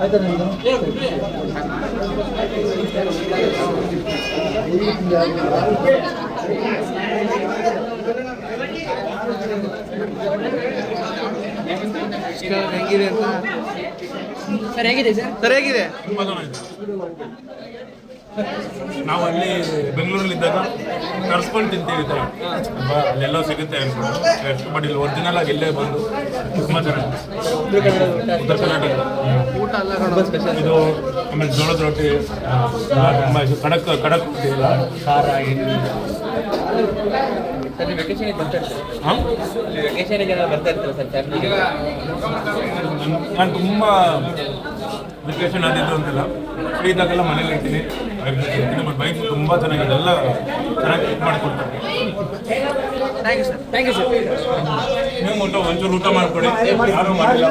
ಆಯ್ತಾ ನಿಮ್ದು ಹೆಂಗಿದೆ ಅಂತ? ಸರ್ ಹೇಗಿದೆ ಸರ್. ಸರ್ ಹೇಗಿದೆ ತುಂಬಾ ನಾವು ಅಲ್ಲಿ ಬೆಂಗಳೂರಲ್ಲಿದ್ದಾಗ ತರಿಸ್ಕೊಂಡು ತಿಂತೀವಿ ಥರ. ಅಲ್ಲೆಲ್ಲೋ ಸಿಗುತ್ತೆ ಅನ್ಕೊಂಡು. ಬಟ್ ಇಲ್ಲಿ ಒರಿಜಿನಲ್ ಆಗಿ ಇಲ್ಲೇ ಬಂದು ತುಂಬ ಚೆನ್ನಾಗಿದೆ. ಉತ್ತರ ಕರ್ನಾಟಕ. ಊಟ ಎಲ್ಲ ಇದು ಆಮೇಲೆ ಜೋಳದ ರೊಟ್ಟಿ ಕಡಕ್ ತುಂಬ ಇದು ಖಡಕ್ ಖಡಕ್ ರೊಟ್ಟಿ ಇಲ್ಲ. ಖಾರ ಎಣ್ಣೆ ಸರ್ ನೀವು ವೆಕೇಶನ್ಗೆ ಬರ್ತಾ ಇರ್ತೀರಾ? ಹಾಂ ವೆಕೇಶನ್ಗೆ ಬರ್ತಾ ಇರ್ತೀರಾ ಸರ್ ನಾನು ತುಂಬ ವೆಕೇಶನ್ ಆದಿದ್ದು ಅಂತಿಲ್ಲ. ಫ್ರೀ ಇದ್ದಾಗೆಲ್ಲ ಮನೇಲಿ ಇರ್ತೀನಿ. ಇರ್ತೀನಿ ಬಟ್ ಬೈಕ್ ತುಂಬ ಚೆನ್ನಾಗಿದೆ. ಎಲ್ಲ ಚೆನ್ನಾಗಿ ಇದು ಮಾಡಿಕೊಡ್ತಾರೆ. Thank you sir thank you sir ನೀವು ಊಟ ಒಂಚೂರು ಊಟ ಮಾಡಿಕೊಡಿ ಯಾರು ಮಾಡಿಲ್ಲ.